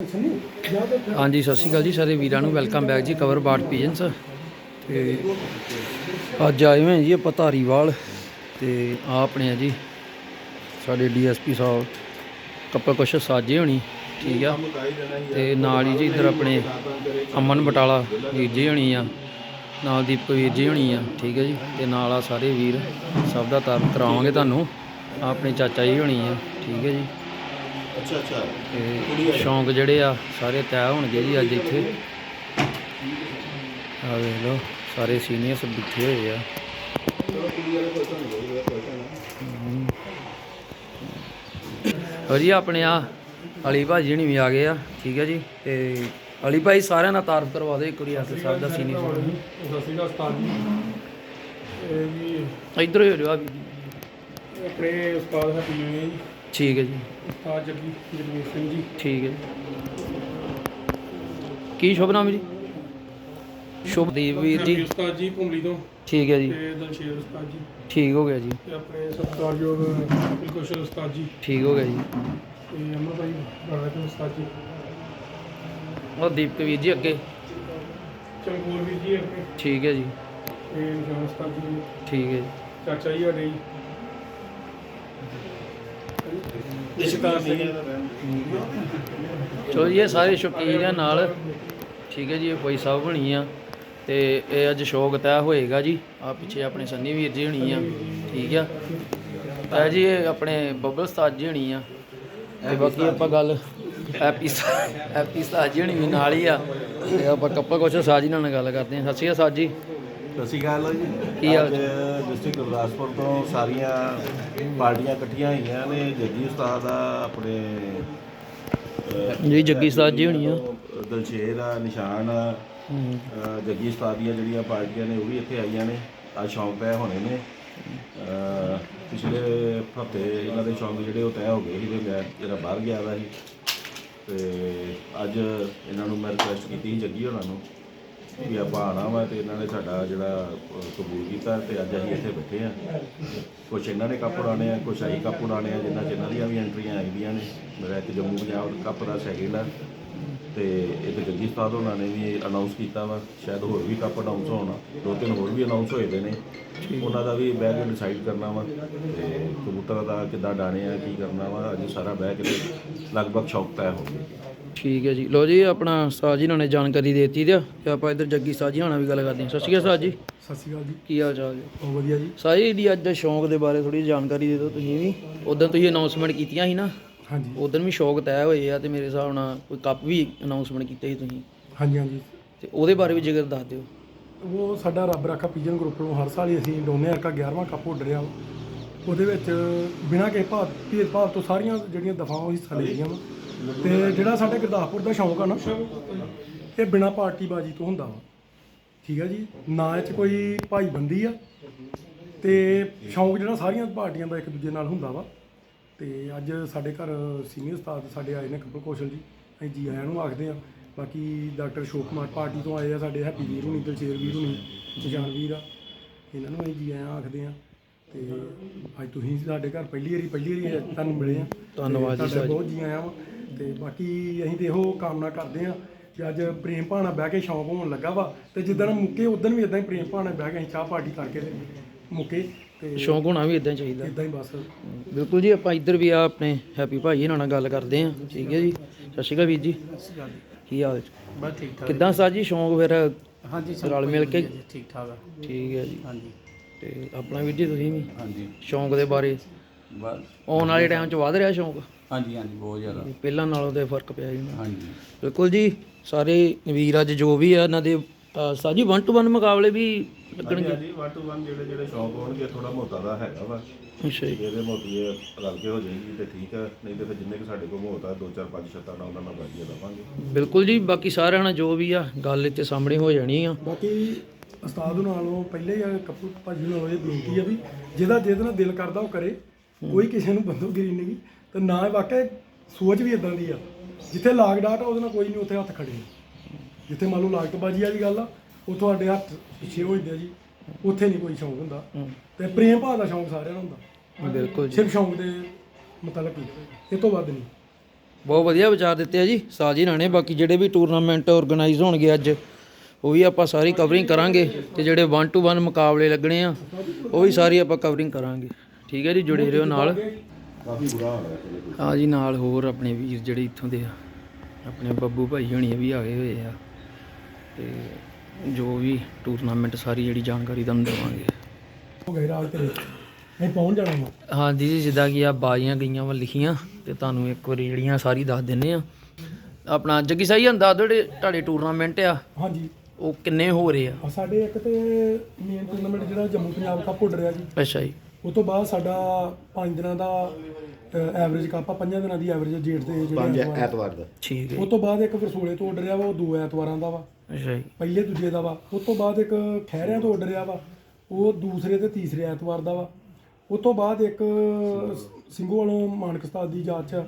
ਹਾਂਜੀ, ਸਤਿ ਸ਼੍ਰੀ ਅਕਾਲ ਜੀ, ਸਾਰੇ ਵੀਰਾਂ ਨੂੰ ਵੈਲਕਮ ਬੈਕ ਜੀ ਕਵਰ ਬਾਟ ਪੀਜਨਸ ਤੇ ਅੱਜ ਆਏ ਹੋਏ ਜੀ ਆਪਾਂ ਧਾਰੀਵਾਲ ਤੇ ਆ ਆਪਣੇ ਆ ਜੀ, ਸਾਡੇ ਡੀਐਸਪੀ ਸਾਹਿਬ ਕੱਪੜ ਕੁਛ ਸਾਜੇ ਹੋਣੀ, ਠੀਕ ਆ। ਤੇ ਨਾਲ ਹੀ ਜੀ ਇੱਧਰ ਆਪਣੇ ਅਮਨ ਬਟਾਲਾ ਵੀਰ ਹੋਣੀ ਆ, ਨਾਲ ਦੀਪਕ ਵੀਰ ਹੋਣੀ ਆ, ਠੀਕ ਹੈ ਜੀ। ਤੇ ਨਾਲ ਆ ਸਾਰੇ ਵੀਰ, ਸਭ ਦਾ ਤਾਰਨ ਕਰਾਵਾਂਗੇ ਤੁਹਾਨੂੰ ਆਪਣੇ ਚਾਚਾ ਜੀ ਹੋਣੀ ਆ, ਠੀਕ ਹੈ ਜੀ। ਅੱਛਾ ਅੱਛਾ। ਤੇ ਸ਼ੌਂਕ ਜਿਹੜੇ ਆ ਸਾਰੇ ਤੈਅ ਹੋਣਗੇ ਜੀ ਅੱਜ ਇੱਥੇ। ਆ ਵੇਖ ਲਓ ਸਾਰੇ ਸੀਨੀਅਰਸ ਬਿਠੇ ਹੋਏ ਆ। ਹੋ ਜੀ ਆਪਣੇ ਆ ਅਲੀ ਭਾਜੀ ਨਹੀਂ ਵੀ ਆ ਗਏ ਆ ਠੀਕ ਹੈ ਜੀ। ਤੇ ਅਲੀ ਭਾਈ ਸਾਰਿਆਂ ਨਾਲ ਤਾਰਫ ਕਰਵਾ ਦਿਓ ਇੱਕ ਵਾਰੀ ਆ ਕੇ ਸਭ ਦਾ ਸੀਨੀਅਰ। ਸਤਿ ਸ਼੍ਰੀ ਅਕਾਲ ਉਸਤਾਦ ਜੀ। ਇਹ ਵੀ ਇੱਧਰ ਹੀ ਹੋ ਜਾਓ। ਆਪਣੇ ਉਸਤਾਦ ਹੈ ਪੀਏ ਜੀ। ਠੀਕ ਹੈ ਜੀ। ਉਸਤਾਦ ਜੱਗੀ ਜਗਮੀਤ ਸਿੰਘ ਜੀ। ਠੀਕ ਹੈ ਕੀ ਸ਼ੁਭ ਨਾਮ ਜੀ? ਸ਼ੁਭਦੀਪ ਵੀਰ ਜੀ। ਉਸਤਾਦ ਜੀ ਭੁੰਮਲੀ ਤੋਂ। ਠੀਕ ਹੈ ਜੀ। ਤੇ ਦਲਸ਼ੇਰ ਉਸਤਾਦ ਜੀ। ਠੀਕ ਹੋ ਗਿਆ ਜੀ। ਤੇ ਆਪਣੇ ਸਤਿਕਾਰਯੋਗ ਕਪਿਲ ਕੌਸ਼ਲ ਉਸਤਾਦ ਜੀ। ਠੀਕ ਹੋ ਗਿਆ ਜੀ। ਤੇ ਅਮਰ ਭਾਈ ਬਰਦਰ ਉਸਤਾਦ ਜੀ। ਉਹ ਦੀਪਕ ਵੀਰ ਜੀ ਅੱਗੇ। ਚਮਕੌਰ ਵੀਰ ਜੀ ਆਪਣੇ ਠੀਕ ਹੈ ਜੀ। ਤੇ ਨਿਸ਼ਾਨ ਉਸਤਾਦ ਜੀ। ਠੀਕ ਹੈ ਜੀ। ਚਾਚਾ ਜੀ ਸਾਡੇ ਜੀ। ਇਸ਼ਕਾਰ ਸਿੰਘ ਚਲੋ ਜੀ, ਇਹ ਸਾਰੇ ਸ਼ੌਕੀਨ ਆ ਨਾਲ। ਠੀਕ ਹੈ ਜੀ, ਇਹ ਕੋਈ ਸਾਹਿਬ ਬਣੀ ਆ ਤੇ ਇਹ ਅੱਜ ਸ਼ੌਕ ਤੈਅ ਹੋਏਗਾ ਜੀ। ਆ ਪਿੱਛੇ ਆਪਣੇ ਸੰਨੀ ਵੀਰ ਜੀ ਹੋਣੀ ਆ। ਠੀਕ ਆ। ਤਾਂ ਜੀ, ਇਹ ਆਪਣੇ ਬੱਬਲ ਉਸਤਾਦ ਜੀ ਹੋਣੀ ਆ। ਤੇ ਬਾਕੀ ਆਪਾਂ ਗੱਲ ਹੈਪੀ ਸਾ- ਹੈਪੀ ਉਸਤਾਦ ਜੀ ਹੋਣੀ ਵੀ ਨਾਲ ਹੀ ਆ। ਤੇ ਆਪਾਂ ਕੱਪਾ ਕੁਛ ਸਾਜੀ ਨਾਲ ਗੱਲ ਕਰਦੇ ਹਾਂ ਸਤਿ ਸ਼੍ਰੀ ਅਕਾਲ ਸਾਜ ਜੀ। ਸਤਿ ਸ਼੍ਰੀ ਅਕਾਲ ਜੀ। ਕੀ ਹਾਲ ਡਿਸਟ੍ਰਿਕਟ ਗੁਰਦਾਸਪੁਰ ਤੋਂ ਸਾਰੀਆਂ ਪਾਰਟੀਆਂ ਇਕੱਠੀਆਂ ਹੋਈਆਂ ਨੇ। ਜੱਗੀ ਉਸਤਾਦ ਆ ਆਪਣੇ ਜੀ ਜੱਗੀ ਉਸਤਾਦ ਜੀ ਹੋਣੀ ਆ। ਦਲਸ਼ੇਰ ਆ ਨਿਸ਼ਾਨ ਆ ਜੱਗੀ ਉਸਤਾਦ ਦੀਆਂ ਜਿਹੜੀਆਂ ਪਾਰਟੀਆਂ ਨੇ ਉਹ ਵੀ ਇੱਥੇ ਆਈਆਂ ਨੇ। ਅੱਜ ਸ਼ੌਂਕ ਤੈਅ ਹੋਣੇ ਨੇ। ਪਿਛਲੇ ਹਫ਼ਤੇ ਇਹਨਾਂ ਦੇ ਸ਼ੌਂਕ ਜਿਹੜੇ ਉਹ ਤੈਅ ਹੋ ਗਏ ਸੀ ਤੇ ਮੈਂ ਜਿਹੜਾ ਬਾਹਰ ਗਿਆ ਦਾ ਸੀ। ਤੇ ਅੱਜ ਇਹਨਾਂ ਨੂੰ ਮੈਂ ਰਿਕੁਐਸਟ ਕੀਤੀ ਜੱਗੀ ਹੋਣਾ ਨੂੰ। ਵੀ ਆਪਾਂ ਆਉਣਾ ਵਾ ਤੇ ਇਹਨਾਂ ਨੇ ਸਾਡਾ ਜਿਹੜਾ ਕਬੂਲ ਕੀਤਾ ਤੇ ਅੱਜ ਅਸੀਂ ਇੱਥੇ ਬੈਠੇ ਆ। ਕੁਛ ਇਹਨਾਂ ਨੇ ਕੱਪ ਉਡਾਉਣੇ ਆ ਕੁਛ ਅਸੀਂ ਕੱਪ ਉਡਾਉਣੇ ਆ ਜਿੰਨਾ ਇਹਨਾਂ ਦੀਆਂ ਵੀ ਐਂਟਰੀਆਂ ਆਈਆਂ ਨੇ। ਮੇਰਾ ਇੱਕ ਜੰਮੂ ਪੰਜਾਬ ਕੱਪ ਦਾ ਸੈਕਿੰਡ ਆ। ਤੇ ਇੱਕ ਜੱਗੀ ਉਸਤਾਦ ਉਹਨਾਂ ਨੇ ਵੀ ਅਨਾਉਂਸ ਕੀਤਾ ਵਾ। ਸ਼ਾਇਦ ਹੋਰ ਵੀ ਕੱਪ ਅਨਾਉਂਸ ਹੋਣਾ ਦੋ ਤਿੰਨ ਹੋਰ ਵੀ ਅਨਾਉਂਸ ਹੋਏ ਦੇ ਨੇ। ਉਹਨਾਂ ਦਾ ਵੀ ਬਹਿ ਕੇ ਡਿਸਾਈਡ ਕਰਨਾ ਵਾ ਤੇ ਕਬੂਤਰ ਦਾ ਕਿੱਦਾਂ ਡਾਣੇ ਆ ਕੀ ਕਰਨਾ ਵਾ ਅੱਜ ਸਾਰਾ ਬਹਿ ਕੇ ਲਗਭਗ ਸ਼ੌਕ ਤੈਅ ਹੋ ਗਿਆ। ਠੀਕ ਹੈ ਜੀ। ਲੋ ਜੀ ਆਪਣਾ ਸਾਜ ਜੀ ਨਾਲ ਨੇ ਜਾਣਕਾਰੀ ਦੇ ਦਿੱਤੀ ਤੇ ਤੇ ਆਪਾਂ ਇੱਧਰ ਜੱਗੀ ਸਾਜ ਜੀ ਨਾਲ ਵੀ ਗੱਲ ਕਰਦੇ ਹਾਂ। ਸਤਿ ਸ਼੍ਰੀ ਅਕਾਲ ਸਾਜ। ਜੀ ਸਤਿ ਸ਼੍ਰੀ ਅਕਾਲ ਜੀ। ਕੀ ਹਾਲ ਚਾਲ ਜੀ? ਬਹੁਤ ਵਧੀਆ ਜੀ। ਸਾਜੀ ਦੀ ਅੱਜ ਦੇ ਸ਼ੌਂਕ ਦੇ ਬਾਰੇ ਥੋੜੀ ਜਾਣਕਾਰੀ ਦੇ ਦਿਓ ਤੁਸੀਂ ਵੀ। ਉਦੋਂ ਤੁਸੀਂ ਅਨਾਉਂਸਮੈਂਟ ਕੀਤੀਆਂ ਸੀ ਨਾ? ਹਾਂਜੀ। ਉਦੋਂ ਵੀ ਸ਼ੌਂਕ ਤੈਅ ਹੋਏ ਆ ਤੇ ਮੇਰੇ ਹਿਸਾਬ ਨਾਲ ਕੋਈ ਕੱਪ ਵੀ ਅਨਾਉਂਸਮੈਂਟ ਕੀਤੇ ਸੀ ਤੁਸੀਂ। ਹਾਂਜੀ ਹਾਂਜੀ। ਤੇ ਉਹਦੇ ਬਾਰੇ ਵੀ ਜ਼ਿਕਰ ਦੱਸ ਦਿਓ। ਉਹ ਸਾਡਾ ਰੱਬ ਰਾਖਾ ਪੀਜਨ ਗਰੁੱਪ ਨੂੰ ਹਰ ਸਾਲ ਹੀ ਅਸੀਂ ਡੋਨੇ ਅਰਕਾ 11ਵਾਂ ਕੱਪ ਉੱਡ ਰਿਹਾ ਉਹਦੇ ਵਿੱਚ ਬਿਨਾਂ ਕਿਸੇ ਭਾਵ ਭੇਦ ਭਾਵ ਤੋਂ ਸਾਰੀਆਂ ਜਿਹੜੀਆਂ ਦਫਾਵਾਂ ਉਹ ਹਿੱਸਾ ਲਈਆਂ ਵਾ। ਤੇ ਜਿਹੜਾ ਸਾਡੇ ਗੁਰਦਾਸਪੁਰ ਦਾ ਸ਼ੌਂਕ ਆ ਨਾ ਇਹ ਬਿਨਾਂ ਪਾਰਟੀ ਬਾਜੀ ਤੋਂ ਹੁੰਦਾ ਵਾ। ਠੀਕ ਆ ਜੀ? ਨਾ ਇਹ ਚ ਕੋਈ ਭਾਈਬੰਦੀ ਆ। ਤੇ ਸ਼ੌਂਕ ਜਿਹੜਾ ਸਾਰੀਆਂ ਪਾਰਟੀਆਂ ਦਾ ਇੱਕ ਦੂਜੇ ਨਾਲ ਹੁੰਦਾ ਵਾ। ਤੇ ਅੱਜ ਸਾਡੇ ਘਰ ਸੀਨੀਅਰ ਉਸਤਾਦ ਸਾਡੇ ਆਏ ਨੇ ਕਪਲ ਕੌਸ਼ਲ ਜੀ। ਅਸੀਂ ਜੀ ਆਇਆਂ ਨੂੰ ਆਖਦੇ ਆ। ਬਾਕੀ ਡਾਕਟਰ ਅਸ਼ੋਕ ਕੁਮਾਰ ਪਾਰਟੀ ਤੋਂ ਆਏ ਆ ਸਾਡੇ ਹੈਪੀ ਵੀਰ ਹੁਣੀ ਦਲਚੇਰ ਵੀਰ ਹੁਣੀ ਨਿਸ਼ਾਨ ਵੀਰ ਆ। ਇਹਨਾਂ ਨੂੰ ਅਸੀਂ ਜੀ ਆਇਆਂ ਆਖਦੇ ਆ। ਤੇ ਅੱਜ ਤੁਸੀਂ ਸਾਡੇ ਘਰ ਪਹਿਲੀ ਵਾਰੀ ਪਹਿਲੀ ਵਾਰੀ ਤੁਹਾਨੂੰ ਮਿਲੇ ਆ। ਧੰਨਵਾਦ ਜੀ ਬਹੁਤ ਜੀ ਆਇਆਂ ਵਾ। ਤੇ ਬਾਕੀ ਅਸੀਂ ਤੇ ਇਹੋ ਕਾਮਨਾ ਕਰਦੇ ਆ ਕਿ ਅੱਜ ਪ੍ਰੇਮ ਭਾਣਾ ਬਹਿ ਕੇ ਸ਼ੌਂਕ ਹੋਣ ਲੱਗਾ ਵਾ ਤੇ ਜਿੱਦਣ ਮੁੱਕੇ ਉਦੋਂ ਵੀ ਇਦਾਂ ਹੀ ਪ੍ਰੇਮ ਭਾਣਾ ਬਹਿ ਕੇ ਅਸੀਂ ਚਾਹ ਪਾਰਟੀ ਕਰਕੇ ਤੇ ਮੁੱਕੇ ਤੇ ਸ਼ੌਂਕ ਹੋਣਾ ਵੀ ਇਦਾਂ ਚਾਹੀਦਾ। ਇਦਾਂ ਹੀ ਬਸ। ਬਿਲਕੁਲ ਜੀ ਆਪਾਂ ਇੱਧਰ ਵੀ ਆ ਆਪਣੇ ਹੈਪੀ ਭਾਈ ਇਹਨਾਂ ਨਾਲ ਗੱਲ ਕਰਦੇ ਹਾਂ। ਠੀਕ ਹੈ ਜੀ। ਸਤਿ ਸ਼੍ਰੀ ਅਕਾਲ ਵੀਰ ਜੀ। ਕੀ ਹਾਲ ਬਸ ਠੀਕ ਠਾਕ। ਕਿੱਦਾਂ ਸਾਜ ਜੀ ਸ਼ੌਂਕ ਫਿਰ ਹਾਂਜੀ ਰਲ ਮਿਲ ਕੇ? ਠੀਕ ਠਾਕ ਆ। ਠੀਕ ਹੈ ਜੀ। ਹਾਂਜੀ। ਤੇ ਆਪਣਾ ਵੀਰ ਜੀ ਤੁਸੀਂ ਵੀ? ਹਾਂਜੀ। ਸ਼ੌਂਕ ਦੇ ਬਾਰੇ ਬਸ। ਆਉਣ ਵਾਲੇ ਟਾਈਮ 'ਚ ਵਧ ਰਿਹਾ ਸ਼ੌਂਕ? ਹਾਂਜੀ ਹਾਂਜੀ ਬਹੁਤ ਜ਼ਿਆਦਾ। ਪਹਿਲਾਂ ਨਾਲੋਂ ਤੇ ਫ਼ਰਕ ਪਿਆ ਜੀ। ਹਾਂਜੀ। ਬਿਲਕੁਲ ਜੀ ਸਾਰੇ ਵੀਰ ਅੱਜ ਜੋ ਵੀ ਆ ਇਹਨਾਂ ਦੇ ਸਾਜੀ 1 ਟੂ 1 ਮੁਕਾਬਲੇ ਵੀ ਲੱਗਣਗੇ? ਹਾਂਜੀ 1 ਟੂ 1 ਜਿਹੜੇ ਜਿਹੜੇ ਸ਼ੌਂਕ ਹੋਣਗੇ ਥੋੜਾ ਮੋਤਾ ਦਾ ਹੈਗਾ ਵਾ। ਅੱਛਾ ਜੀ। ਇਹਦੇ ਇਹ ਰਲ ਕੇ ਹੋ ਜਾਏਗੀ ਤੇ ਠੀਕ ਹੈ ਨਹੀਂ ਤੇ ਫਿਰ ਜਿੰਨੇ ਕਿ ਸਾਡੇ ਕੋਲ ਮੋਤਾ ਦੋ ਚਾਰ ਪੰਜ ਛੱਤਾਂ ਨਾਲ ਉਹਨਾਂ ਨਾਲ ਬਾਜੀ ਲਵਾਂਗੇ। ਬਿਲਕੁਲ ਜੀ ਬਾਕੀ ਸਾਰਿਆਂ ਨਾਲ ਜੋ ਵੀ ਆ ਗੱਲ ਇੱਥੇ ਸਾਹਮਣੇ ਹੋ ਜਾਣੀ ਆ। ਬਾਕੀ ਉਸਤਾਦ ਨਾਲੋਂ ਪਹਿਲੇ ਹੀ ਕੱਪੂ ਭਾਜੀ ਨੂੰ ਇਹ ਬੇਨਤੀ ਆ ਵੀ ਜਿਹਦਾ ਜਿਹਦੇ ਨਾਲ ਦਿਲ ਕਰਦਾ ਉਹ ਕਰੇ। ਕੋਈ ਕਿਸੇ ਨੂੰ ਬੰਦੂਕਗਿਰੀ ਨਹੀਂ। ਤੇ ਨਾ ਵਾਕਿਆ ਸੋਚ ਵੀ ਇਦਾਂ ਦੀ ਆ। ਜਿੱਥੇ ਲਾਗ ਡਾਟ ਆ ਉਹਦੇ ਨਾਲ ਕੋਈ ਨਹੀਂ ਉੱਥੇ ਹੱਥ ਖੜੇ। ਜਿੱਥੇ ਮੰਨ ਲਓ ਲਾਗਤਬਾਜੀ ਵਾਲੀ ਗੱਲ ਆ ਉਹ ਤੁਹਾਡੇ ਹੱਥ ਪਿੱਛੇ ਹੋ ਜਾਂਦੇ ਆ ਜੀ। ਉੱਥੇ ਨਹੀਂ ਕੋਈ ਸ਼ੌਂਕ ਹੁੰਦਾ। ਤੇ ਪ੍ਰੇਮ ਭਾਵ ਦਾ ਸ਼ੌਂਕ ਸਾਰਿਆਂ ਨੂੰ ਹੁੰਦਾ। ਬਿਲਕੁਲ ਜੀ। ਸਿਰਫ ਸ਼ੌਂਕ ਦੇ ਮਤਲਬ ਕੀ। ਇਹ ਤੋਂ ਵੱਧ ਨਹੀਂ। ਬਹੁਤ ਵਧੀਆ ਵਿਚਾਰ ਦਿੱਤੇ ਆ ਜੀ ਸਾਜੀ ਰਾਣੇ। ਬਾਕੀ ਜਿਹੜੇ ਵੀ ਟੂਰਨਾਮੈਂਟ ਆਰਗੇਨਾਈਜ਼ ਹੋਣਗੇ ਅੱਜ ਉਹ ਵੀ ਆਪਾਂ ਸਾਰੀ ਕਵਰਿੰਗ ਕਰਾਂਗੇ। ਤੇ ਜਿਹੜੇ 1 ਟੂ 1 ਮੁਕਾਬਲੇ ਲੱਗਣੇ ਆ ਉਹ ਵੀ ਸਾਰੀ ਆਪਾਂ ਕਵਰਿੰਗ ਕਰਾਂਗੇ। ਠੀਕ ਹੈ ਜੀ ਜੁੜੇ ਰਹੋ ਨਾਲ। ਕਾਫੀ ਬੁਰਾ ਹਾਲ ਹੈ ਆ ਜੀ ਨਾਲ ਹੋਰ ਆਪਣੇ ਵੀਰ ਜਿਹੜੇ ਇੱਥੋਂ ਦੇ ਆ ਆਪਣੇ ਬੱਬੂ ਭਾਈ ਹੋਣੀ ਵੀ ਆਏ ਹੋਏ ਆ। ਤੇ ਜੋ ਵੀ ਟੂਰਨਾਮੈਂਟ ਸਾਰੀ ਜਿਹੜੀ ਜਾਣਕਾਰੀ ਤੁਹਾਨੂੰ ਦੇਵਾਂਗੇ। ਹੋ ਗਏ ਰਾਤ ਤੇ ਅਸੀਂ ਪਹੁੰਚ ਜਾਣਾ ਹਾਂਜੀ ਜੀ ਜਿੱਦਾਂ ਕਿ ਆ ਬਾਜ਼ੀਆਂ ਗਈਆਂ ਵਾ ਲਿਖੀਆਂ ਤੇ ਤੁਹਾਨੂੰ ਇੱਕ ਵਾਰੀ ਜਿਹੜੀਆਂ ਸਾਰੀ ਦੱਸ ਦਿੰਨੇ ਆ। ਆਪਣਾ ਜੱਗੀ ਸਾਈ ਹੁੰਦਾ ਜਿਹੜੇ ਤੁਹਾਡੇ ਟੂਰਨਾਮੈਂਟ ਆ ਹਾਂਜੀ। ਉਹ ਕਿੰਨੇ ਹੋ ਰਹੇ ਆ? ਆ ਸਾਡੇ ਇੱਕ ਤੇ ਮੇਨ ਟੂਰਨਾਮੈਂਟ ਜਿਹੜਾ ਜੰਮੂ ਪੰਜਾਬ ਕੱਪ ਉੱਡ ਰਿਹਾ ਜੀ। ਅੱਛਾ ਜੀ। ਉਸ ਤੋਂ ਬਾਅਦ ਸਾਡਾ 5 ਦਿਨਾਂ ਦਾ ਐਵਰੇਜ ਕੱਪ ਆ 5 ਦਿਨਾਂ ਦੀ ਐਵਰੇਜ ਦੇ ਜਿਹੜੇ ਐਤਵਾਰ। ਐਤਵਾਰ ਦਾ। ਠੀਕ ਹੈ ਉਸ ਤੋਂ ਬਾਅਦ ਇੱਕ ਵਰਸੋਲੇ ਤੋਂ ਉੱਡ ਰਿਹਾ ਵਾ ਉਹ ਦੋ ਐਤਵਾਰਾਂ ਦਾ ਵਾ। ਅੱਛਾ ਜੀ। ਪਹਿਲੇ ਦੂਜੇ ਦਾ ਵਾ। ਉਸ ਤੋਂ ਬਾਅਦ ਇੱਕ ਖਹਿਰਿਆਂ ਤੋਂ ਉੱਡ ਰਿਹਾ ਵਾ। ਉਹ ਦੂਸਰੇ ਤੇ ਤੀਸਰੇ ਐਤਵਾਰ ਦਾ ਵਾ। ਉਸ ਤੋਂ ਬਾਅਦ ਇੱਕ ਸਿੰਘੂ ਵਾਲੋਂ ਮਾਨਕ ਉਸਤਾਦ ਦੀ ਯਾਦ ਚ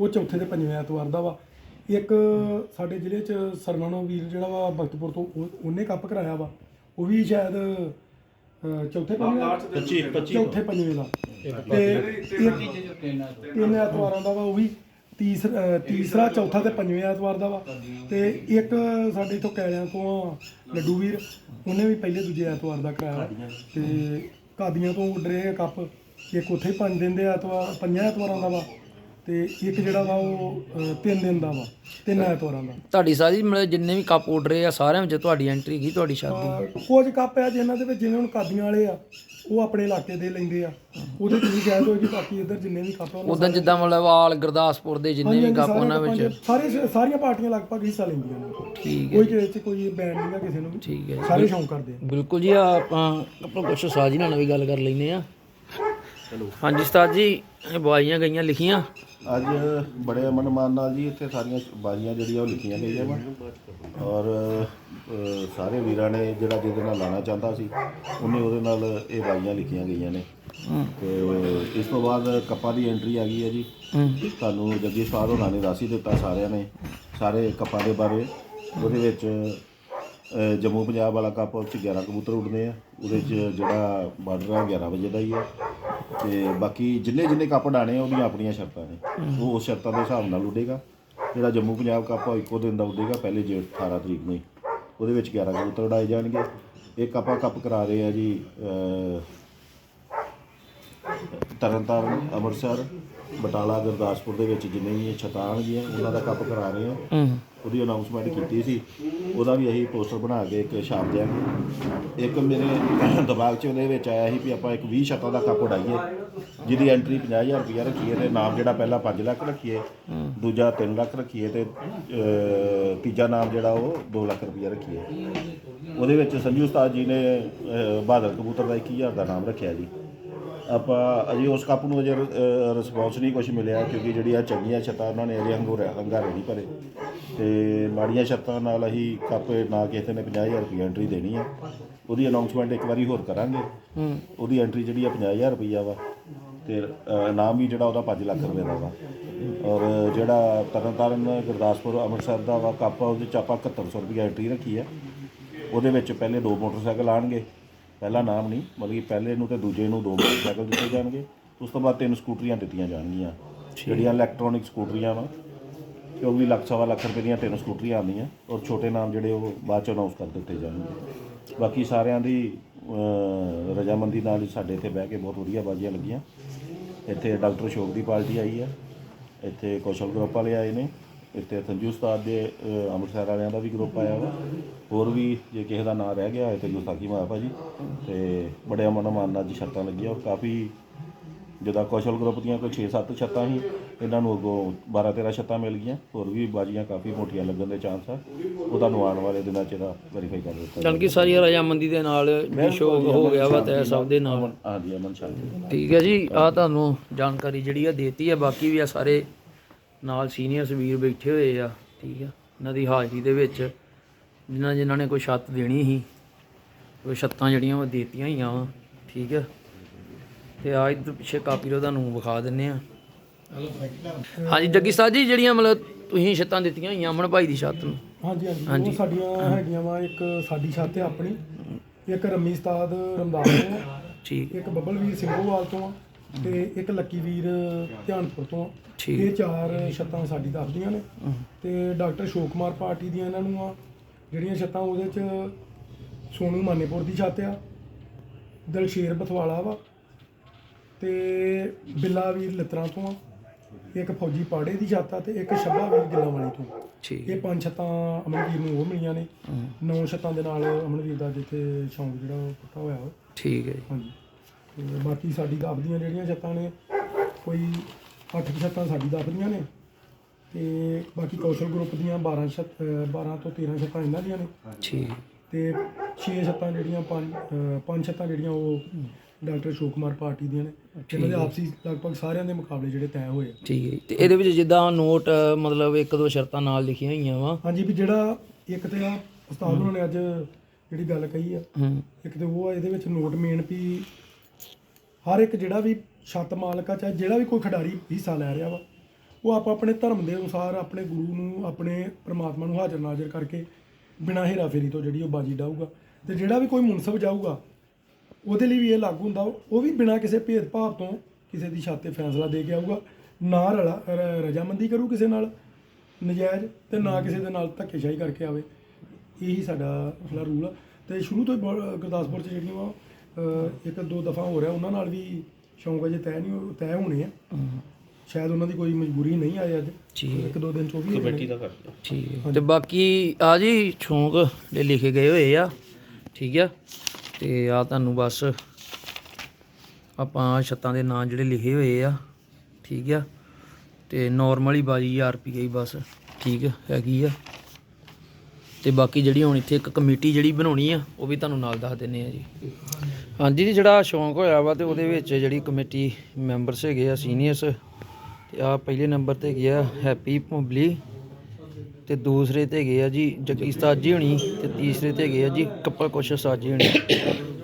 ਉਹ ਚੌਥੇ ਤੇ ਪੰਜਵੇਂ ਐਤਵਾਰ ਦਾ ਵਾ। ਇੱਕ ਸਾਡੇ ਜ਼ਿਲ੍ਹੇ ਚ ਸਰਵਣ ਵੀਰ ਜਿਹੜਾ ਵਾ ਬਖਤਪੁਰ ਤੋਂ ਉਹ- ਉਹਨੇ ਕੱਪ ਕਰਾਇਆ ਵਾ। ਉਹ ਵੀ ਸ਼ਾਇਦ ਅਹ, ਚੌਥੇ ਪੰਜਵੇਂ 25 25 ਚੌਥੇ ਪੰਜਵੇਂ ਦਾ। ਤੇ ਇੱਕ ਤਿੰਨ ਐਤਵਾਰਾਂ ਦਾ ਵਾ ਉਹ ਵੀ ਤੀਸਰਾ ਤੀਸਰਾ ਚੌਥਾ ਤੇ ਪੰਜਵੇਂ ਐਤਵਾਰ ਦਾ ਵਾ। ਤੇ ਇੱਕ ਸਾਡੇ ਇਥੋਂ ਕੈਲਿਆਂ ਤੋਂ ਆ, ਲੱਡੂ ਵੀਰ ਉਹਨੇ ਵੀ ਪਹਿਲੇ ਦੂਜੇ ਐਤਵਾਰ ਦਾ ਕਰਾਇਆ ਤੇ ਕਾਦੀਆਂ ਤੋਂ ਉੱਡ ਰਹੇ ਆ ਕੱਪ। ਇੱਕ ਉੱਥੇ ਪੰਜ ਦਿਨ ਦੇ ਐਤਵਾਰ ਪੰਜਾਂ ਐਤਵਾਰਾਂ ਦਾ ਵਾ। ਤੇ ਇੱਕ ਜਿਹੜਾ ਵਾ ਉਹ ਅਹ, ਤਿੰਨ ਦਿਨ ਦਾ ਵਾ ਤਿੰਨ ਐਤਵਾਰਾਂ ਦਾ। ਤੁਹਾਡੀ ਸਾਰੀ ਮਤਲਬ ਜਿੰਨੇ ਵੀ ਕੱਪ ਰਹੇ ਆ ਸਾਰਿਆਂ ਵਿੱਚ ਤੁਹਾਡੀ ਐਂਟਰੀ ਕੀ ਤੁਹਾਡੀ ਸ਼ਾਦੀ। ਅਹ, ਕੁਝ ਕੱਪ ਆ ਜਿਨ੍ਹਾਂ ਦੇ ਵਿੱਚ ਜਿਵੇਂ ਹੁਣ ਕਾਦੀਆਂ ਵਾਲੇ ਆ ਉਹ ਆਪਣੇ ਇਲਾਕੇ ਦੇ ਲੈਂਦੇ ਆ। ਉਹਦੇ ਚ ਵੀ ਸ਼ਾਇਦ ਹੋਏਗੀ ਬਾਕੀ ਇੱਧਰ ਜਿੰਨੇ ਵੀ ਕੱਪ ਆ ਉਹਨਾਂ ਉਦੋਂ ਜਿੱਦਾਂ ਮਤਲਬ ਆਲ ਗੁਰਦਾਸਪੁਰ ਦੇ ਜਿੰਨੇ ਵੀ ਕੱਪ ਉਹਨਾਂ ਵਿੱਚ। ਸਾਰੇ ਸਾਰੀਆਂ ਪਾਰਟੀਆਂ ਲਗਭਗ ਹਿੱਸਾ ਲੈਂਦੀਆਂ ਨੇ। ਠੀਕ ਹੈ ਕੋਈ ਕਿਸੇ ਚ ਕੋਈ ਬੈਂਡ ਨਹੀਂਗਾ ਕਿਸੇ ਨੂੰ ਵੀ। ਠੀਕ ਹੈ ਸਾਰੇ ਸ਼ੌਂਕ ਕਰਦੇ ਆ। ਬਿਲਕੁਲ ਜੀ ਆਪਾਂ ਆਪਾਂ ਕੁਛ ਸਾਜੀ ਨਾਲ ਵੀ ਗੱਲ ਕਰ ਲੈਨੇ ਆ। ਹਾਂਜੀ ਉਸਤਾਦ ਜੀ ਇਹ ਬਾਈਆਂ ਗਈਆਂ ਲਿਖੀਆਂ। ਅੱਜ ਬੜੇ ਅਮਨ ਮਾਨ ਨਾਲ ਜੀ ਇੱਥੇ ਸਾਰੀਆਂ ਬਾਜ਼ੀਆਂ ਜਿਹੜੀਆਂ ਉਹ ਲਿਖੀਆਂ ਗਈਆਂ ਵਾ। ਔਰ ਅ, ਸਾਰੇ ਵੀਰਾਂ ਨੇ ਜਿਹੜਾ ਜਿਹਦੇ ਨਾਲ ਲਾਣਾ ਚਾਹੁੰਦਾ ਸੀ ਉਹਨੇ ਉਹਦੇ ਨਾਲ ਇਹ ਬਾਜ਼ੀਆਂ ਲਿਖੀਆਂ ਗਈਆਂ ਨੇ। ਤੇ ਇਸ ਤੋਂ ਬਾਅਦ ਕੱਪਾਂ ਦੀ ਐਂਟਰੀ ਆ ਗਈ ਹੈ ਜੀ। ਤੁਹਾਨੂੰ ਜੱਗੀ ਸਾਹਿਬ ਹੋਣਾ ਨੇ ਦੱਸ ਹੀ ਦਿੱਤਾ ਸਾਰਿਆਂ ਨੇ ਸਾਰੇ ਕੱਪਾਂ ਦੇ ਬਾਰੇ। ਉਹਦੇ ਵਿੱਚ ਅ, ਜੰਮੂ ਪੰਜਾਬ ਵਾਲਾ ਕੱਪ ਉਹ 'ਚ 11 ਕਬੂਤਰ ਉੱਡਦੇ ਆ। ਉਹਦੇ 'ਚ ਜਿਹੜਾ ਬਾਰਡਰ ਆ 11 ਵਜੇ ਦਾ ਹੀ ਆ ਤੇ ਬਾਕੀ ਜਿੰਨੇ ਜਿੰਨੇ ਕੱਪ ਡਾਣੇ ਆ, ਉਹਦੀਆਂ ਆਪਣੀਆਂ ਸ਼ਰਤਾਂ ਨੇ। ਉਹ ਉਸ ਸ਼ਰਤਾਂ ਦੇ ਹਿਸਾਬ ਨਾਲ ਉੱਡੇਗਾ। ਜਿਹੜਾ ਜੰਮੂ ਪੰਜਾਬ ਕੱਪ ਆ, ਇੱਕੋ ਦਿਨ ਦਾ ਉੱਡੇਗਾ, ਪਹਿਲੇ ਜੇਠ 18 ਤਰੀਕ ਨੂੰ ਹੀ। ਉਹਦੇ ਵਿੱਚ 11 ਕਬੂਤਰ ਉਡਾਏ ਜਾਣਗੇ। ਇੱਕ ਆਪਾਂ ਕੱਪ ਕਰਾ ਰਹੇ ਆ ਜੀ ਤਰਨਤਾਰਨ, ਅੰਮ੍ਰਿਤਸਰ, ਬਟਾਲਾ, ਗੁਰਦਾਸਪੁਰ ਦੇ ਵਿੱਚ ਜਿੰਨੇ ਵੀ ਇਹ ਛਤਾਂ ਆਉਣਗੀਆਂ ਉਹਨਾਂ ਦਾ ਕੱਪ ਕਰਾ ਰਹੇ ਆ। ਹੂੰ। ਉਹਦੀ ਅਨਾਉਂਸਮੈਂਟ ਕੀਤੀ ਸੀ। ਉਹਦਾ ਵੀ ਅਸੀਂ ਪੋਸਟਰ ਬਣਾ ਕੇ ਇੱਕ ਛਾਪ ਦਿਆਂਗੇ। ਇੱਕ ਮੇਰੇ ਦਿਮਾਗ 'ਚ ਉਹਦੇ ਵਿੱਚ ਆਇਆ ਸੀ ਵੀ ਆਪਾਂ ਇੱਕ 20 ਸ਼ਤਾਂ ਦਾ ਕੱਪ ਉਡਾਈਏ ਜਿਹਦੀ ਐਂਟਰੀ 50000 ਰੁਪਇਆ ਰੱਖੀਏ ਤੇ ਨਾਮ ਜਿਹੜਾ ਪਹਿਲਾ 5 ਲੱਖ ਰੱਖੀਏ ਦੂਜਾ 3 ਲੱਖ ਰੱਖੀਏ ਤੇ ਤੀਜਾ ਨਾਮ ਜਿਹੜਾ ਉਹ 2 ਲੱਖ ਰੁਪਇਆ ਰੱਖੀਏ। ਉਹਦੇ ਵਿੱਚ ਸੰਜੂ ਉਸਤਾਦ ਜੀ ਨੇ ਬਹਾਦਰ ਕਬੂਤਰ ਦਾ 21000 ਦਾ ਨਾਮ ਰੱਖਿਆ ਜੀ। ਆਪਾਂ ਅਜੇ ਉਸ ਕੱਪ ਨੂੰ ਅਜੇ ਰਿਸਪੌਂਸ ਨਹੀਂ ਕੁਝ ਮਿਲਿਆ ਕਿਉਂਕਿ ਜਿਹੜੀਆਂ ਚੰਗੀਆਂ ਛੱਤਾਂ ਉਹਨਾਂ ਨੇ ਅਜੇ ਹੰਗੋਰੇ ਹੰਗਾਰੇ ਨਹੀਂ ਭਰੇ। ਤੇ ਮਾੜੀਆਂ ਛੱਤਾਂ ਨਾਲ ਅਸੀਂ ਕੱਪ ਨਾ ਕਿਸੇ ਨੇ 50000 ਰੁਪਏ ਐਂਟਰੀ ਦੇਣੀ ਆ। ਉਹਦੀ ਅਨਾਉਂਸਮੈਂਟ ਇੱਕ ਵਾਰੀ ਹੋਰ ਕਰਾਂਗੇ। ਉਹਦੀ ਐਂਟਰੀ ਜਿਹੜੀ ਆ 50000 ਰੁਪਈਆ ਵਾ। ਤੇ ਇਨਾਮ ਵੀ ਜਿਹੜਾ ਉਹਦਾ 5 ਲੱਖ ਰੁਪਏ ਦਾ ਵਾ। ਔਰ ਜਿਹੜਾ ਤਰਨਤਾਰਨ ਗੁਰਦਾਸਪੁਰ ਅੰਮ੍ਰਿਤਸਰ ਦਾ ਵਾ ਕੱਪ ਆ ਉਹਦੇ ਚ ਆਪਾਂ 7100 ਰੁਪਏ ਐਂਟਰੀ ਰੱਖੀ ਆ। ਉਹਦੇ ਵਿੱਚ ਪਹਿਲੇ ਦੋ ਮੋਟਰਸਾਈਕਲ ਆਣਗੇ। ਪਹਿਲਾ ਨਾਮ ਨਹੀਂ ਮਤਲਬ ਕਿ ਪਹਿਲੇ ਨੂੰ ਤੇ ਦੂਜੇ ਨੂੰ ਦੋ ਮੋਟਰਸਾਈਕਲ ਦਿੱਤੇ ਜਾਣਗੇ। ਉਸ ਤੋਂ ਬਾਅਦ ਤਿੰਨ ਸਕੂਟਰੀਆਂ ਦਿੱਤੀਆਂ ਜਾਣਗੀਆਂ। ਜਿਹੜੀਆਂ ਇਲੈਕਟ੍ਰੋਨਿਕ ਸਕੂਟਰੀਆਂ ਵਾ ਤੇ ਉਹ ਵੀ ਲੱਖ ਸਵਾ ਲੱਖ ਰੁਪਏ ਦੀਆਂ ਤਿੰਨ ਸਕੂਟਰੀਆਂ ਆਉਂਦੀਆਂ ਔਰ ਛੋਟੇ ਨਾਮ ਜਿਹੜੇ ਉਹ ਬਾਅਦ ਚ ਅਨਾਉਂਸ ਕਰ ਦਿੱਤੇ ਜਾਣਗੇ। ਬਾਕੀ ਸਾਰਿਆਂ ਦੀ ਰਜ਼ਾਮੰਦੀ ਨਾਲ ਹੀ ਸਾਡੇ ਇੱਥੇ ਬਹਿ ਕੇ ਬਹੁਤ ਵਧੀਆ ਬਾਜ਼ੀਆਂ ਲੱਗੀਆਂ। ਇੱਥੇ ਡਾਕਟਰ ਅਸ਼ੋਕ ਦੀ ਪਾਰਟੀ ਆਈ ਹੈ ਇੱਥੇ ਕੌਸ਼ਲ ਗਰੁੱਪ ਵਾਲੇ ਆਏ ਨੇ। ਇੱਥੇ ਸੰਜੂ ਉਸਤਾਦ ਦੇ ਅਹ, ਅੰਮ੍ਰਿਤਸਰ ਵਾਲਿਆਂ ਦਾ ਵੀ ਗਰੁੱਪ ਆਇਆ ਵਾ। ਹੋਰ ਵੀ ਜੇ ਕਿਸੇ ਦਾ ਨਾਂ ਰਹਿ ਗਿਆ ਹੋਏ ਤੇ ਗੁਸਤਾਖੀ ਮਾਫ ਭਾਜੀ। ਤੇ ਬੜੇ ਅਮਨ ਮਾਨ ਨਾਲ ਜੀ ਸ਼ਰਤਾਂ ਲੱਗੀਆਂ ਔਰ ਕਾਫੀ ਜਿੱਦਾਂ ਕੌਸ਼ਲ ਗਰੁੱਪ ਦੀਆਂ ਕੋਈ 6-7 ਛੱਤਾਂ ਸੀ ਇਹਨਾਂ ਨੂੰ ਅੱਗੋਂ 12-13 ਛੱਤਾਂ ਮਿਲ ਗਈਆਂ। ਹੋਰ ਵੀ ਬਾਜ਼ੀਆਂ ਕਾਫੀ ਮੋਟੀਆਂ ਲੱਗਣ ਦੇ ਚਾਂਸ ਆ। ਉਹ ਤੁਹਾਨੂੰ ਆਉਣ ਵਾਲੇ ਦਿਨਾਂ 'ਚ ਇਹਦਾ ਵੈਰੀਫਾਈ ਕਰ ਦਿੱਤਾ ਜਾਣੀ ਕਿ ਸਾਰੀ ਰਜਾਮੰਦੀ ਦੇ ਨਾਲ ਵੀ ਸ਼ੋਅ ਹੋ ਗਿਆ ਵਾ ਤੈ ਸਭ ਦੇ ਨਾਲ। ਹਾਂਜੀ ਅਮਨ ਸ਼ਾਂਤੀ। ਠੀਕ ਹੈ ਜੀ ਆ ਤੁਹਾਨੂੰ ਜਾਣਕਾਰੀ ਜਿਹੜੀ ਆ ਦੇਤੀ ਹੈ ਬਾਕੀ ਵੀ ਆ ਸਾਰੇ ਨਾਲ ਸੀਨੀਅਰਸ ਵੀਰ ਬੈਠੇ ਹੋਏ ਆ ਠੀਕ ਆ। ਇਹਨਾਂ ਦੀ ਹਾਜ਼ਰੀ ਦੇ ਵਿੱਚ ਜਿਨ੍ਹਾਂ ਜਿਨ੍ਹਾਂ ਨੇ ਕੋਈ ਛੱਤ ਦੇਣੀ ਸੀ ਉਹ ਛੱਤਾਂ ਜਿਹੜੀਆਂ ਉਹ ਦੇਤੀਆਂ ਹੀ ਆ ਠੀਕ ਆ। ਤੇ ਆ ਇੱਧਰ ਪਿੱਛੇ ਕਾਪੀ ਦਾ ਤੁਹਾਨੂੰ ਵਿਖਾ ਦਿੰਨੇ ਆ। ਹਾਂਜੀ ਜੱਗੀ ਸਾਹਿਬ ਜੀ ਜਿਹੜੀਆਂ ਮਤਲਬ ਤੁਸੀਂ ਛੱਤਾਂ ਦਿੱਤੀਆਂ ਹੋਈਆਂ ਅਮਨ ਭਾਈ ਦੀ ਛੱਤ ਨੂੰ। ਹਾਂਜੀ ਹਾਂਜੀ। ਉਹ ਸਾਡੀਆਂ ਹੈਗੀਆਂ ਵਾ ਇੱਕ ਸਾਡੀ ਛੱਤ ਹੈ ਆਪਣੀ ਇੱਕ ਰੰਮੀ ਉਸਤਾਦ ਰਮਦਾਸ ਤੋਂ ਆ, ਠੀਕ। ਇੱਕ ਬੱਬਲ ਵੀਰ ਸਿੰਘੋਵਾਲ ਤੋਂ ਆ। ਤੇ ਇੱਕ ਲੱਕੀ ਵੀਰ ਧਿਆਨਪੁਰ ਤੋਂ ਠੀਕ। ਇਹ ਚਾਰ ਛੱਤਾਂ ਸਾਡੀ ਦੱਸਦੀਆਂ ਨੇ। ਤੇ ਡਾਕਟਰ ਸ਼ੋਕ ਕੁਮਾਰ ਪਾਰਟੀ ਦੀਆਂ ਇਹਨਾਂ ਨੂੰ ਆ। ਜਿਹੜੀਆਂ ਛੱਤਾਂ ਉਹਦੇ ਚ ਸੋਨੂ ਮਾਨੇਪੁਰ ਦੀ ਛੱਤ ਆ ਦਲਸ਼ੇਰ ਬਥਵਾਲਾ ਵਾ ਤੇ ਬਿੱਲਾ ਵੀਰ ਲਿਤਰਾਂ ਤੋਂ ਆ ਇੱਕ ਫੌਜੀ ਪਾੜੇ ਦੀ ਛੱਤ ਆ ਤੇ ਇੱਕ ਸ਼ੱਭਾ ਵੀਰ ਗਿੱਲਾਂ ਵਾਲੀ ਤੋਂ। ਠੀਕ। ਇਹ ਪੰਜ ਛੱਤਾਂ ਅਮਨਵੀਰ ਨੂੰ ਉਹ ਮਿਲੀਆਂ ਨੇ। ਨੌ ਛੱਤਾਂ ਦੇ ਨਾਲ ਅਮਨਵੀਰ ਦਾ ਜਿੱਥੇ ਸ਼ੌਂਕ ਜਿਹੜਾ ਉਹ ਪੱਕਾ ਹੋਇਆ ਵਾ। ਠੀਕ ਹੈ ਜੀ। ਹਾਂਜੀ। ਤੇ ਬਾਕੀ ਸਾਡੀ ਦੱਬ ਦੀਆਂ ਜਿਹੜੀਆਂ ਛੱਤਾਂ ਨੇ ਕੋਈ 8 ਛੱਤਾਂ ਸਾਡੀ ਦੱਬ ਦੀਆਂ ਨੇ ਤੇ ਬਾਕੀ ਕੌਸ਼ਲ ਗਰੁੱਪ ਦੀਆਂ 12 ਛੱਤ ਅਹ 12 ਤੋਂ 13 ਛੱਤਾਂ ਇਹਨਾਂ ਦੀਆਂ ਨੇ। ਠੀਕ ਤੇ 6 ਛੱਤਾਂ ਜਿਹੜੀਆਂ ਪੰਜ ਪੰਜ ਛੱਤਾਂ ਜਿਹੜੀਆਂ ਉਹ ਡਾਕਟਰ ਸ਼ੋਕ ਕੁਮਾਰ ਪਾਰਟੀ ਦੀਆਂ ਨੇ। ਇਹਨਾਂ ਦੇ ਆਪਸੀ ਲਗਭਗ ਸਾਰਿਆਂ ਦੇ ਮੁਕਾਬਲੇ ਜਿਹੜੇ ਤੈਅ ਹੋਏ ਆ। ਠੀਕ ਹੈ। ਤੇ ਇਹਦੇ ਵਿੱਚ ਜਿੱਦਾਂ ਨੋਟ ਮਤਲਬ ਇੱਕ ਦੋ ਸ਼ਰਤਾਂ ਨਾਲ ਲਿਖੀਆਂ ਹੋਈਆਂ ਵਾ। ਹਾਂਜੀ ਵੀ ਜਿਹੜਾ ਇੱਕ ਤੇ ਆ ਉਸਤਾਦ ਉਹਨਾਂ ਨੇ ਅੱਜ ਜਿਹੜੀ ਗੱਲ ਕਹੀ ਆ ਇੱਕ ਤੇ ਉਹ ਆ ਇਹਦੇ ਵਿੱਚ ਨੋਟ ਮੇਨ ਵੀ ਹਰ ਇੱਕ ਜਿਹੜਾ ਵੀ ਛੱਤ ਮਾਲਕ ਆ, ਚਾਹੇ ਜਿਹੜਾ ਵੀ ਕੋਈ ਖਿਡਾਰੀ ਹਿੱਸਾ ਲੈ ਰਿਹਾ ਵਾ, ਉਹ ਆਪ ਆਪਣੇ ਧਰਮ ਦੇ ਅਨੁਸਾਰ ਆਪਣੇ ਗੁਰੂ ਨੂੰ, ਆਪਣੇ ਪ੍ਰਮਾਤਮਾ ਨੂੰ ਹਾਜ਼ਰ ਨਾਜ਼ਰ ਕਰਕੇ ਬਿਨਾਂ ਹੇਰਾਫੇਰੀ ਤੋਂ ਜਿਹੜੀ ਉਹ ਬਾਜੀ ਡਾਊਗਾ। ਤੇ ਜਿਹੜਾ ਵੀ ਕੋਈ ਮੁਨਸਬ ਜਾਊਗਾ, ਉਹਦੇ ਲਈ ਵੀ ਇਹ ਲਾਗੂ ਹੁੰਦਾ, ਉਹ ਵੀ ਬਿਨਾਂ ਕਿਸੇ ਭੇਦਭਾਵ ਤੋਂ ਕਿਸੇ ਦੀ ਛੱਤ ਤੇ ਫੈਸਲਾ ਦੇ ਕੇ ਆਊਗਾ। ਨਾ ਰਲਾ ਰਜਾਮੰਦੀ ਕਰੂ ਕਿਸੇ ਨਾਲ, ਨਜਾਇਜ਼ ਤੇ ਨਾ ਕਿਸੇ ਦੇ ਨਾਲ ਧੱਕੇਸ਼ਾਹੀ ਕਰਕੇ ਆਵੇ। ਇਹੀ ਸਾਡਾ ਜਿਹੜਾ ਰੂਲ ਆ। ਤੇ ਸ਼ੁਰੂ ਤੋਂ ਹੀ ਗੁਰਦਾਸਪੁਰ 'ਚ ਜਿਹੜੀਆਂ ਵਾ ਇੱਕ ਦੋ ਦਫਾ ਹੋ ਰਿਹਾ ਉਹਨਾਂ ਨਾਲ ਵੀ ਸ਼ੌਂਕ ਅਜੇ ਤੈਅ ਨਹੀਂ ਹੋ- ਤੈਅ ਹੋਣੇ ਆ। ਹੂੰ, ਸ਼ਾਇਦ ਉਹਨਾਂ ਦੀ ਕੋਈ ਮਜਬੂਰੀ ਨਹੀਂ ਆਏ ਅੱਜ। ਠੀਕ ਹੈ ਇੱਕ ਦੋ ਦਿਨ ਚ ਉਹ ਵੀ ਕਮੇਟੀ ਦਾ ਠੀਕ ਹੈ ਤੇ ਬਾਕੀ ਆ ਜੀ ਸ਼ੌਂਕ ਦੇ ਲਿਖੇ ਗਏ ਹੋਏ ਆ ਠੀਕ ਆ? ਤੇ ਆ ਤੁਹਾਨੂੰ ਬਸ ਆਪਾਂ ਛੱਤਾਂ ਦੇ ਨਾਂ ਜਿਹੜੇ ਲਿਖੇ ਹੋਏ ਆ ਠੀਕ ਆ? ਤੇ ਨਾਰਮਲੀ ਬਾਜੀ 1000 ਰੁਪਏ ਹੀ ਬਸ ਠੀਕ ਹੈਗੀ ਆ। ਤੇ ਬਾਕੀ ਜਿਹੜੀ ਹੁਣ ਇੱਥੇ ਇੱਕ ਕਮੇਟੀ ਜਿਹੜੀ ਬਣਾਉਣੀ ਆ, ਉਹ ਵੀ ਤੁਹਾਨੂੰ ਨਾਲ ਦੱਸ ਦਿੰਨੇ ਆ ਜੀ। ਹਾਂਜੀ ਜੀ, ਜਿਹੜਾ ਸ਼ੌਂਕ ਹੋਇਆ ਵਾ ਤੇ ਉਹਦੇ ਵਿੱਚ ਜਿਹੜੀ ਕਮੇਟੀ ਮੈਂਬਰਸ ਹੈਗੇ ਆ, ਸੀਨੀਅਰਸ, ਤੇ ਆ ਪਹਿਲੇ ਨੰਬਰ ਤੇ ਹੈਗੇ ਆ, ਹੈਪੀ ਭੁੰਬਲੀ ਤੇ ਦੂਸਰੇ ਤੇ ਹੈਗੇ ਆ ਜੀ, ਜੱਗੀ ਉਸਤਾਦ ਹੋਣੀ ਤੇ ਤੀਸਰੇ ਤੇ ਹੈਗੇ ਆ ਜੀ, ਕਪਲ ਕੁਸ਼ ਸਾਜੀ ਹੋਣੀ।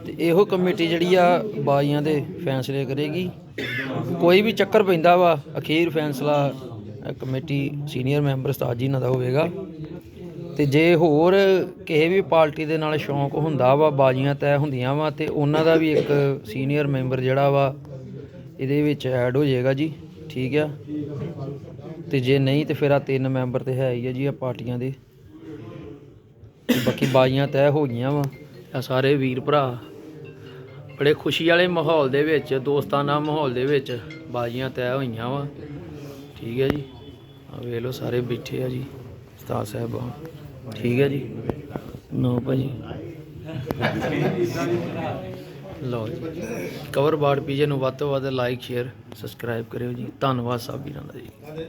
ਤੇ ਇਹੋ ਕਮੇਟੀ ਜਿਹੜੀ ਆ ਬਾਜ਼ੀਆਂ ਦੇ ਫੈਸਲੇ ਕਰੇਗੀ। ਕੋਈ ਵੀ ਚੱਕਰ ਪੈਂਦਾ ਵਾ, ਅਖੀਰ ਫੈਸਲਾ ਕਮੇਟੀ ਸੀਨੀਅਰ ਮੈਂਬਰ ਉਸਤਾਦ ਜੀ ਇਹਨਾਂ ਦਾ ਹੋਵੇਗਾ। ਤੇ ਜੇ ਹੋਰ ਕਿਸੇ ਵੀ ਪਾਰਟੀ ਦੇ ਨਾਲ ਸ਼ੌਂਕ ਹੁੰਦਾ ਵਾ, ਬਾਜ਼ੀਆਂ ਤੈਅ ਹੁੰਦੀਆਂ ਵਾ, ਤੇ ਉਹਨਾਂ ਦਾ ਵੀ ਇੱਕ ਸੀਨੀਅਰ ਮੈਂਬਰ ਜਿਹੜਾ ਵਾ, ਇਹਦੇ ਵਿੱਚ ਐਡ ਹੋ ਜਾਏਗਾ ਜੀ, ਠੀਕ ਆ? ਤੇ ਜੇ ਨਹੀਂ, ਤੇ ਫਿਰ ਆ ਤਿੰਨ ਮੈਂਬਰ ਤੇ ਹੈ ਹੀ ਆ ਜੀ ਆ ਪਾਰਟੀਆਂ ਦੇ। ਬਾਕੀ ਬਾਜ਼ੀਆਂ ਤੈਅ ਹੋ ਗਈਆਂ ਵਾ, ਆ ਸਾਰੇ ਵੀਰ ਭਰਾ। ਬੜੇ ਖੁਸ਼ੀ ਵਾਲੇ ਮਾਹੌਲ ਦੇ ਵਿੱਚ ਦੋਸਤਾਨਾ ਮਾਹੌਲ ਦੇ ਵਿੱਚ ਬਾਜ਼ੀਆਂ ਤੈਅ ਹੋਈਆਂ ਵਾ, ਠੀਕ ਹੈ ਜੀ? ਆ ਵੇਖ ਲਓ ਸਾਰੇ ਬੈਠੇ ਆ ਜੀ, ਉਸਤਾਦ ਸਾਹਿਬਾਨ। ਠੀਕ ਹੈ ਜੀ। ਨੋ ਭਾਜੀ। ਲਓ ਜੀ। ਕਵਰ ਬਾੜ ਪੀਜੇ ਨੂੰ ਵੱਧ ਤੋਂ ਵੱਧ ਲਾਈਕ ਸ਼ੇਅਰ ਸਬਸਕ੍ਰਾਈਬ ਕਰਿਓ ਜੀ। ਧੰਨਵਾਦ ਸਭ ਵੀਰਾਂ ਦਾ ਜੀ।